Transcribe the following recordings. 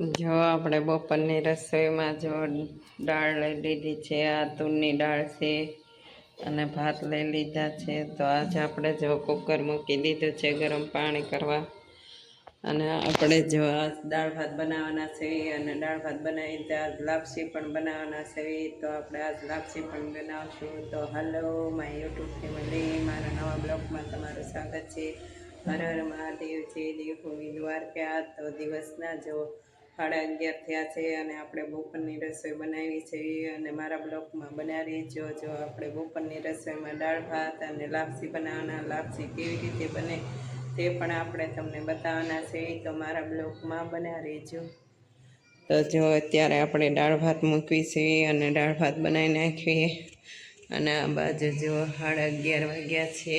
જો આપણે બપોરની રસોઈમાં જો દાળ લઈ લીધી છે, આ તુરની દાળ છે અને ભાત લઈ લીધા છે, તો આજે આપણે જો કુકર મૂકી દીધું છે ગરમ પાણી કરવા. અને આપણે જો આ દાળ ભાત બનાવવાના છે અને દાળ ભાત બનાવી ત્યાં લાપસી પણ બનાવવાના છે, તો આપણે આજ લાપસી પણ બનાવશું. તો હલો માય યુટ્યુબ ફેમિલી, મારા નવા બ્લોગમાં તમારું સ્વાગત છે. હર હર મહાદેવ છે દેવભૂમિ દ્વારકા. તો દિવસના જો સાડા અગિયાર થયા છે અને આપણે બપોરની રસોઈ બનાવી છે અને મારા બ્લોગમાં બનાવી જો જો આપણે બપોરની રસોઈમાં દાળ, ભાત અને લાપસી બનાવવાના, લાપસી કેવી રીતે બને તે પણ આપણે તમને બતાવવાના છે. તો મારા બ્લોગમાં બનાવી જો તો જો અત્યારે આપણે દાળ, ભાત મૂકવી છે અને દાળ, ભાત બનાવી નાખીએ. અને આ બાજુ જો સાડા અગિયાર વાગ્યા છે.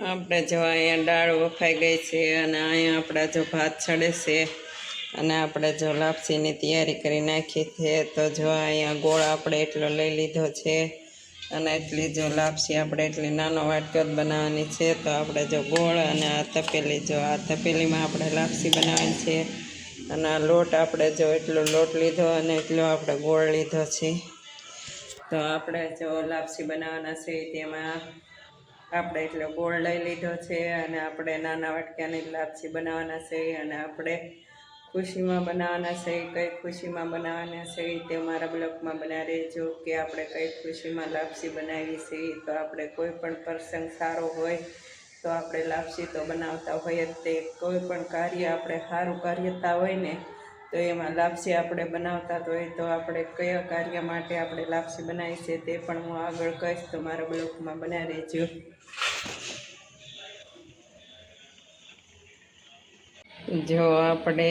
આપણે જો અહીંયા દાળ વફાઈ ગઈ છે અને અહીંયા આપણા જો ભાત ચડે છે અને આપણે જો લાપસીની તૈયારી કરી નાખી છે તો જો અહીંયા ગોળ આપણે એટલો લઈ લીધો છે અને એટલી જો લાપસી આપણે એટલી નાનો વાટકો બનાવવાની છે તો આપણે જો ગોળ અને આ તપેલી જો આ તપેલીમાં આપણે લાપસી બનાવવાની છે અને આ લોટ આપણે જો એટલો લોટ લીધો અને એટલો આપણે ગોળ લીધો છે તો આપણે જો લાપસી બનાવવાના છે તેમાં આપણે એટલો ગોળ લઈ લીધો છે અને આપણે નાના વાટક્યાની લાપસી બનાવવાના છે અને આપણે ખુશીમાં બનાવવાના છે, કઈ ખુશીમાં બનાવવાના છે તે મારા બ્લોગમાં બનાવી રહેજો કે આપણે કઈ ખુશીમાં લાપસી બનાવી છે તો આપણે કોઈ પણ પ્રસંગ સારો હોય તો આપણે લાપસી તો બનાવતા હોઈએ જ તે. કોઈ પણ કાર્ય આપણે સારું કાર્યતા હોય ને તો એમાં લાપસી આપણે બનાવતા હોય તો આપણે કયા કાર્ય માટે આપણે લાપસી બનાવી છે તે પણ હું આગળ કહીશ. તો મારા બ્લોગમાં બનાવી રહેજો. જો આપણે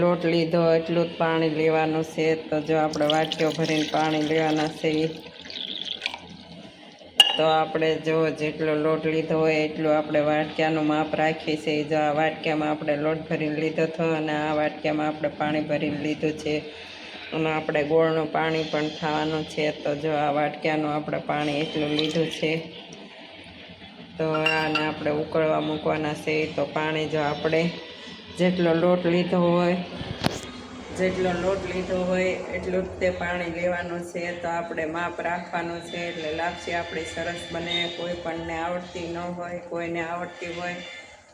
લોટ લીધો, એટલું જ પાણી લેવાનું છે, તો જો આપણે વાટકીઓ ભરીને પાણી લેવાના છે. તો આપણે જો જેટલો લોટ લીધો હોય, એટલું આપણે વાટક્યાનું માપ રાખીએ છીએ. જો આ વાટક્યામાં આપણે લોટ ભરીને લીધો હતો, અને આ વાટક્યામાં આપણે પાણી ભરીને લીધું છે, અને આપણે ગોળનું પાણી પણ થવાનું છે, તો જો આ વાટક્યાનું આપણે પાણી એટલું લીધું છે. તો આને આપણે ઉકળવા મૂકવાના છે, તો પાણી જો આપણે જેટલો લોટ લીધો હોય, જેટલો લોટ લીધો હોય એટલું જ તે પાણી લેવાનું છે, તો આપણે માપ રાખવાનું છે, એટલે લાપસી આપણી સરસ બને, કોઈ પણને આવડતી ન હોય, કોઈને આવડતી હોય,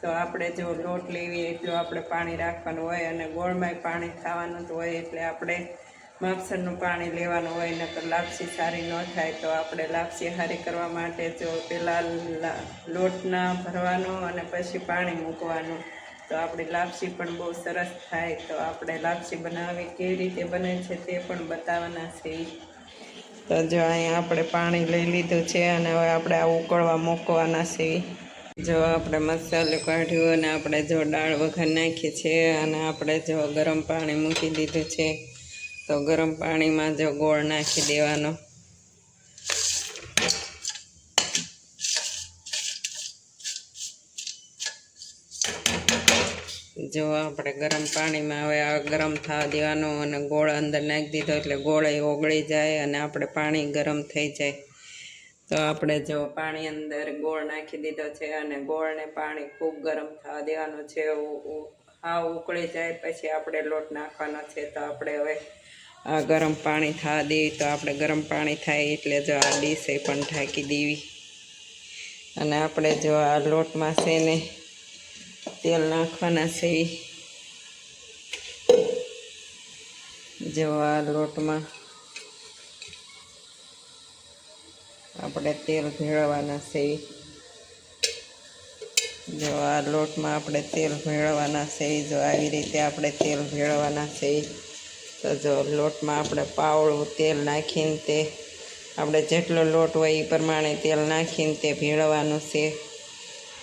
તો આપણે જો લોટ લેવી એટલું આપણે પાણી રાખવાનું હોય અને ગોળમાંય પાણી ખાવાનું જ હોય, એટલે આપણે માપસરનું પાણી લેવાનું હોય, નકર લાપસી સારી ન થાય તો આપણે લાપસી સારી કરવા માટે જો પહેલાં લોટના ભરવાનો અને પછી પાણી મૂકવાનું. તો આપણી લાપસી પણ બહુ સરસ થાય તો આપણે લાપસી બનાવવી કેવી રીતે બને છે તે પણ બતાવવાના છે. તો જો અહીંયા આપણે પાણી લઈ લીધું છે અને હવે આપણે આ ઉકળવા મૂકવાના છે. જો આપણે મસાલો કાઢ્યું અને આપણે જો દાળ વઘાર નાખી છે અને આપણે જો ગરમ પાણી મૂકી દીધું છે. તો ગરમ પાણીમાં જો ગોળ નાખી દેવાનો. જો આપણે ગરમ પાણીમાં હવે આ ગરમ થવા દેવાનું અને ગોળ અંદર નાખી દીધો એટલે ગોળ ઓગળી જાય અને આપણે પાણી ગરમ થઈ જાય. તો આપણે જો પાણી અંદર ગોળ નાખી દીધો છે અને ગોળને પાણી ખૂબ ગરમ થવા દેવાનું છે. હા ઉકળી જાય પછી આપણે લોટ નાખવાનો છે. તો આપણે હવે આ ગરમ પાણી થવા દેવી તો આપણે ગરમ પાણી થાય એટલે જો આ ડીશે પણ ઢાંકી દેવી. અને આપણે જો આ લોટમાં છે ને તેલ નાખવાના છે. જો આ લોટમાં આપણે તેલ ભેળવવાના છે. જો આ લોટમાં આપણે તેલ ભેળવવાના છે, જો આવી રીતે આપણે તેલ ભેળવવાના છે. તો જો લોટમાં આપણે પાવળું તેલ નાખીને તે, આપણે જેટલો લોટ હોય એ પ્રમાણે તેલ નાખીને તે ભેળવવાનું છે.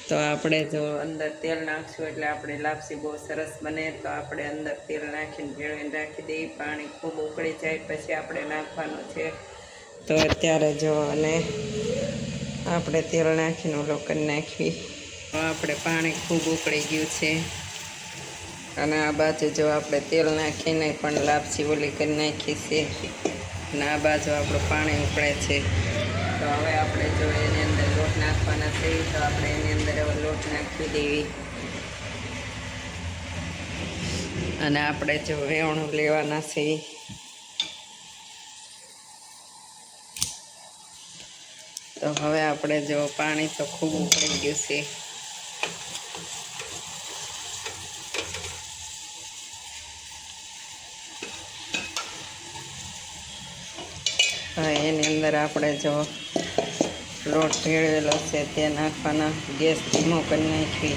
તો આપણે જો અંદર તેલ નાખશું એટલે આપણે લાપસી બહુ સરસ બને. તો આપણે અંદર તેલ નાખીને ભેળવીને રાખી દઈએ. પાણી ખૂબ ઉકળી જાય પછી આપણે નાખવાનું છે. તો અત્યારે જો અને આપણે તેલ નાખીને ઓલો કરી તો આપણે પાણી ખૂબ ઉકળી ગયું છે. અને આ બાજુ જો આપણે તેલ નાખીને પણ લાપસી ઓલી કરી નાખી છે. અને આ બાજુ આપણું પાણી ઉકળે છે. તો હવે આપણે જો એની અંદર લોટ નાખવાના છે, તો આપણે એની અંદર હવે લોટ નાખી દેવી. અને આપણે જો વેવણું લેવાના છે. તો હવે આપણે જો પાણી તો ખૂબ ઉકળી ગયું છે. એની અંદર આપણે જો લોટ ભેળવેલો છે તે નાખવાના. ગેસ ધીમો કરી નાખવી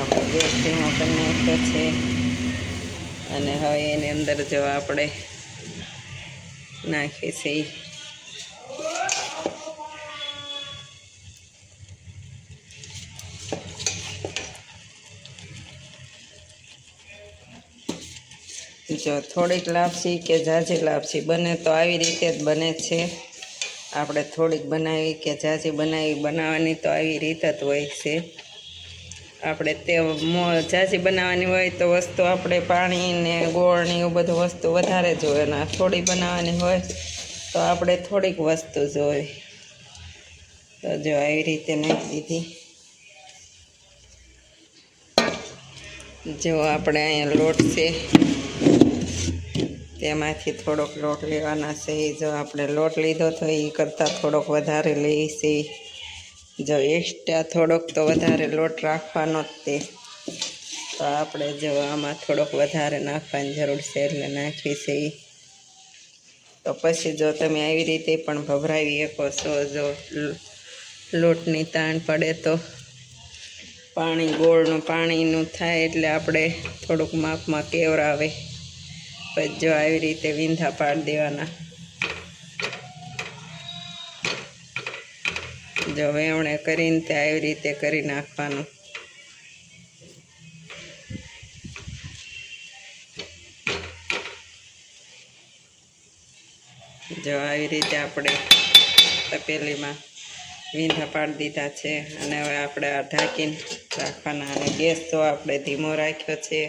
આપણે ગેસ ધીમો કરી નાખ્યો છે. અને હવે એની અંદર જો આપણે નાખીએ છે જો થોડીક લાપસી કે ઝાઝી લાપસી, બને તો આવી રીતે જ બને છે. આપણે થોડીક બનાવી કે ઝાઝી બનાવી, બનાવવાની તો આવી રીતે જ હોય છે. આપણે તે ઝાઝી બનાવવાની હોય તો વસ્તુ આપણે પાણી ને ગોળ ને એવું બધું વસ્તુ વધારે જોઈએ અને થોડી બનાવવાની હોય તો આપણે થોડીક વસ્તુ જોઈએ તો જો આવી રીતે નાખી દીધી. જો આપણે અહીંયા લોટ છે. તેમાંથી થોડોક લોટ લેવાના છે. જો આપણે લોટ લીધો તો એ કરતાં થોડોક વધારે છીએ જો એક્સ્ટ્રા થોડોક તો વધારે લોટ રાખવાનો જ તે તો આપણે જો આમાં થોડોક વધારે નાખવાની જરૂર છે એટલે નાખી છે. તો પછી જો તમે આવી રીતે પણ ભભરાવી શકો છો, જો લોટની તાણ પડે તો પાણી ગોળનું પાણીનું થાય એટલે આપણે થોડુંક માપમાં કેવરાવે. પછી જો આવી રીતે વિંધા પાડી દેવાના. જો વેવણે કરીને તે આવી રીતે કરી નાખવાનું. જો આવી રીતે આપણે તપેલીમાં વીંધા પાડી દીધા છે અને હવે આપણે આ ઢાંકીને રાખવાના અને ગેસ તો આપણે ધીમો રાખ્યો છે.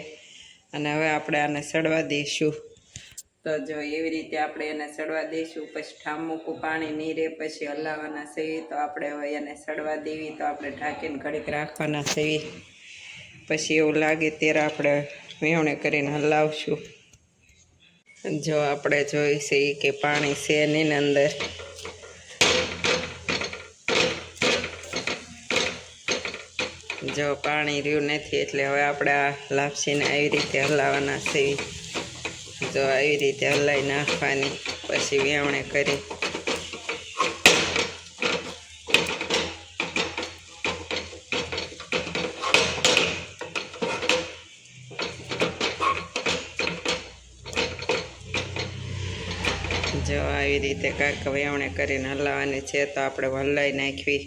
અને હવે આપણે આને સડવા દઈશું તો જો એવી રીતે આપણે એને સડવા દઈશું પછી ઠામ મૂકું, પાણી નહીં રહે પછી હલાવવાના સેવી, તો આપણે હવે એને સડવા દેવી, તો આપણે ઢાંકીને ઘડીક રાખવાના સેવી. પછી એવું લાગે ત્યારે આપણે વેવણે કરીને હલાવશું. જો આપણે જોઈશે કે પાણી છે એની અંદર. જો પાણી રહ્યું નથી એટલે હવે આપણે આ લાપસીને આવી રીતે હલાવવાના છે. જો આવી રીતે હલાવી નાખવાની, પછી વેવણે કરી. જો આવી રીતે કાંઈક વેવણે કરીને હલાવવાની છે તો આપણે હલાવી નાખવી.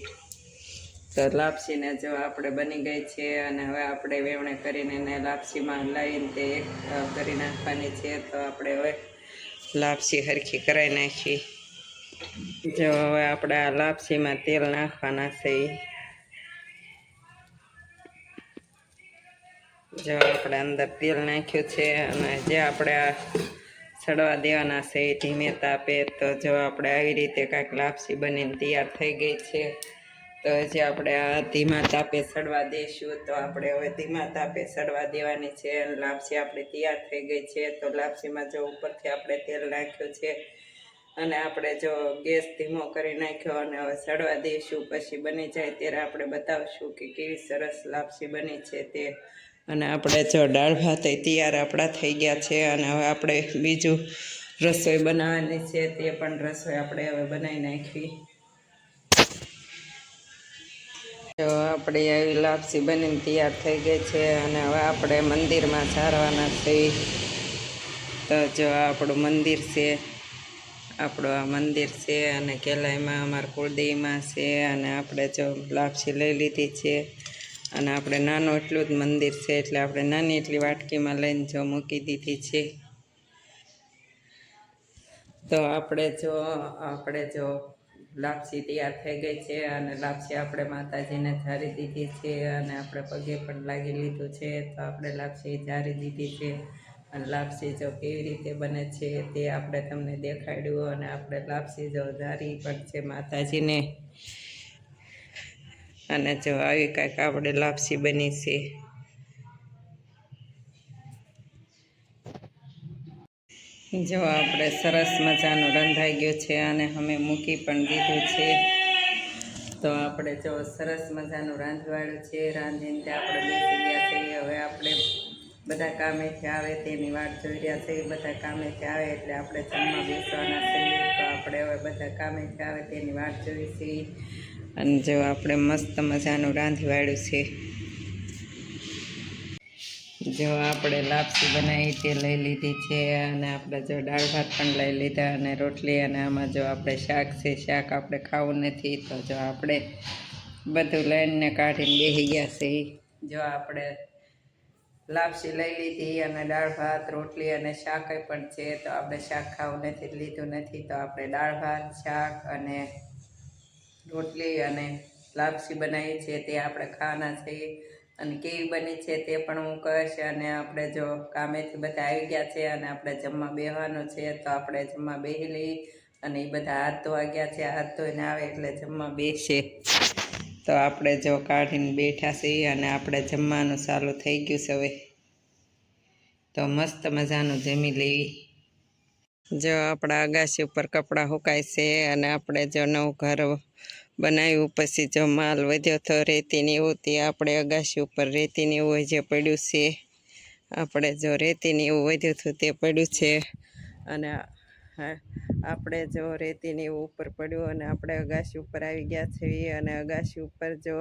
તો લાપસીને જો આપણે બની ગઈ છે અને હવે આપણે વેવણે કરીને એને લાપસીમાં લાવીને તે એક કરી નાખવાની છે, તો આપણે હવે લાપસી હરખી કરાવી નાખી. જો હવે આપણે આ લાપસીમાં તેલ નાખવાના છે. જો આપણે અંદર તેલ નાખ્યું છે અને જે આપણે આ સડવા દેવાના છે એ ધીમે તાપે, તો જો આપણે આવી રીતે કાંઈક લાપસી બનીને તૈયાર થઈ ગઈ છે. તો હજી આપણે આ ધીમા તાપે સડવા દઈશું તો આપણે હવે ધીમા તાપે સડવા દેવાની છે લાપસી આપણી તૈયાર થઈ ગઈ છે. તો લાપસીમાં જો ઉપરથી આપણે તેલ નાખ્યું છે અને આપણે જો ગેસ ધીમો કરી નાખ્યો અને હવે સડવા દઈશું પછી બની જાય ત્યારે આપણે બતાવશું કે કેવી સરસ લાપસી બની છે તે. અને આપણે જો દાળ ભાત તૈયાર આપણા થઈ ગયા છે અને હવે આપણે બીજું રસોઈ બનાવવાની છે તે પણ રસોઈ આપણે હવે બનાવી નાખવી તો આપણે આવી લાપસી બનીને તૈયાર થઈ ગઈ છે અને હવે આપણે મંદિરમાં સારવાના છીએ તો જો આપણું મંદિર છે, આપણું આ મંદિર છે અને કેલાઈમાં અમારા કુળદેવીમાં છે અને આપણે જો લાપસી લઈ લીધી છે અને આપણે નાનું એટલું જ મંદિર છે એટલે આપણે નાની એટલી વાટકીમાં લઈને જો મૂકી દીધી છે. તો આપણે જો આપણે જો લાપસી તૈયાર થઈ ગઈ છે અને લાપસી આપણે માતાજીને ઝારી દીધી છે અને આપણે પગે પણ લાગી લીધું છે તો આપણે લાપસી ઝારી દીધી છે અને લાપસી જો કેવી રીતે બને છે તે આપણે તમને દેખાડ્યું અને આપણે લાપસી જો ઝારી પણ છે માતાજીને. અને જો આવી કાંઈક આપણે લાપસી બની છે. જો આપણે સરસ મજાનું રંધાઈ ગયું છે અને અમે મૂકી પણ દીધું છે. તો આપણે જો સરસ મજાનું રાંધવાળું છે, રાંધીને તે આપણે બેસી ગયા છીએ હવે આપણે બધા કામેથી આવે તેની વાટ જોઈ રહ્યા છીએ બધા કામેથી આવે એટલે આપણે જમવા બેસવાના છીએ તો આપણે હવે બધા કામેથી આવે તેની વાટ જોઈ છીએ અને જો આપણે મસ્ત મજાનું રાંધવાળું છે. જો આપણે લાપસી બનાવી તે લઈ લીધી છે અને આપણે જો દાળ ભાત પણ લઈ લીધા અને રોટલી અને આમાં જો આપણે શાક છે, શાક આપણે ખાવું નથી તો જો આપણે બધું લઈને કાઢીને બેસી ગયા છે. જો આપણે લાપસી લઈ લીધી અને દાળ ભાત, રોટલી અને શાક પણ છે તો આપણે શાક ખાવું નથી, લીધું નથી તો આપણે દાળ ભાત, શાક અને રોટલી અને લાપસી બનાવી છે તે આપણે ખાવાના છીએ અને કેવી બની છે તે પણ હું કહીશ. અને આપણે જો કામેથી બધા આવી ગયા છે અને આપણે જમવા બેહવાનું છે, તો આપણે જમવા બેસી લઈ અને એ બધા હાથ ધોવા ગયા છે. હાથ ધોઈને આવે એટલે જમવા બેસે. તો આપણે જો કાઢીને બેઠા છીએ અને આપણે જમવાનું ચાલુ થઈ ગયું છે હવે. તો મસ્ત મજાનું જમી લેવી જો આપણા અગાસી ઉપર કપડાં સુકાય છે અને આપણે જો નવું ઘર બનાવ્યું. પછી જો માલ વધ્યો તો રેતીની એવું તે આપણે અગાશી ઉપર રેતીની એવું જે પડ્યું છે, આપણે જો રેતીની એવું વધ્યું હતું તે પડ્યું છે. અને આપણે જો રેતીની એવું ઉપર પડ્યું અને આપણે અગાશી ઉપર આવી ગયા છીએ અને અગાસી ઉપર જો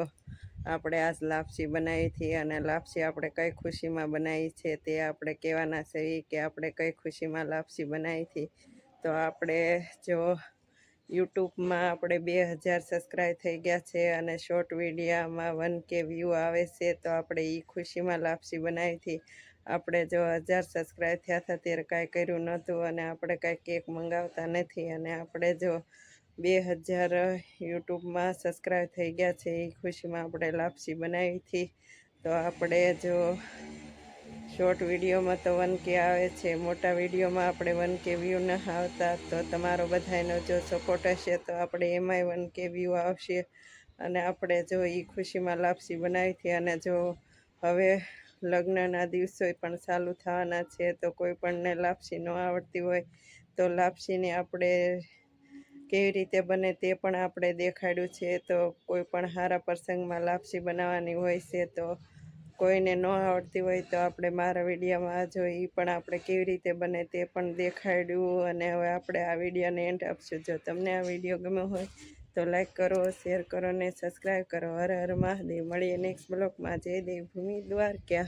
આપણે આજ લાપસી બનાવી હતી અને લાપસી આપણે કઈ ખુશીમાં બનાવી છે તે આપણે કહેવાના છીએ કે આપણે કઈ ખુશીમાં લાપસી બનાવી હતી. તો આપણે જો યુટ્યુબમાં આપણે બે હજાર સબસ્ક્રાઈબ થઈ ગયા છે અને શોર્ટ વિડીયામાં વન કે વ્યૂ આવે છે, તો આપણે એ ખુશીમાં લાપસી બનાવી હતી. આપણે જો હજાર સબસ્ક્રાઈબ થયા હતા ત્યારે કાંઈ કર્યું નહોતું અને આપણે કાંઈ કેક મંગાવતા નથી અને આપણે જો બે હજાર યુટ્યુબમાં સબસ્ક્રાઈબ થઈ ગયા છે એ ખુશીમાં આપણે લાપસી બનાવી હતી. તો આપણે જો શોર્ટ વિડીયોમાં તો વન કે આવે છે. મોટા વિડીયોમાં આપણે વન કે વ્યૂ ન આવતા તો તમારો બધાનો જો સપોર્ટ હશે તો આપણે એમાંય વન કે વ્યૂ આવશે. અને આપણે જો એ ખુશીમાં લાપસી બનાવી હતી અને જો હવે લગ્નના દિવસો પણ ચાલુ થવાના છે તો કોઈ પણને લાપસી ન આવડતી હોય તો લાપસીને આપણે કેવી રીતે બને તે પણ આપણે દેખાડ્યું છે. તો કોઈ પણ સારા પ્રસંગમાં લાપસી બનાવવાની હોય છે તો કોઈને ન આવડતી હોય તો આપણે મારા વિડીયોમાં જો એ પણ આપણે કેવી રીતે બને તે પણ દેખાડ્યું અને હવે આપણે આ વિડીયોને એન્ડ આપશું. જો તમને આ વીડિયો ગમ્યો હોય તો લાઈક કરો શેર કરો ને સબસ્ક્રાઈબ કરો. હર હર મહાદેવ. મળીએ નેક્સ્ટ બ્લોગમાં જય દેવ ભૂમિ દ્વારકા.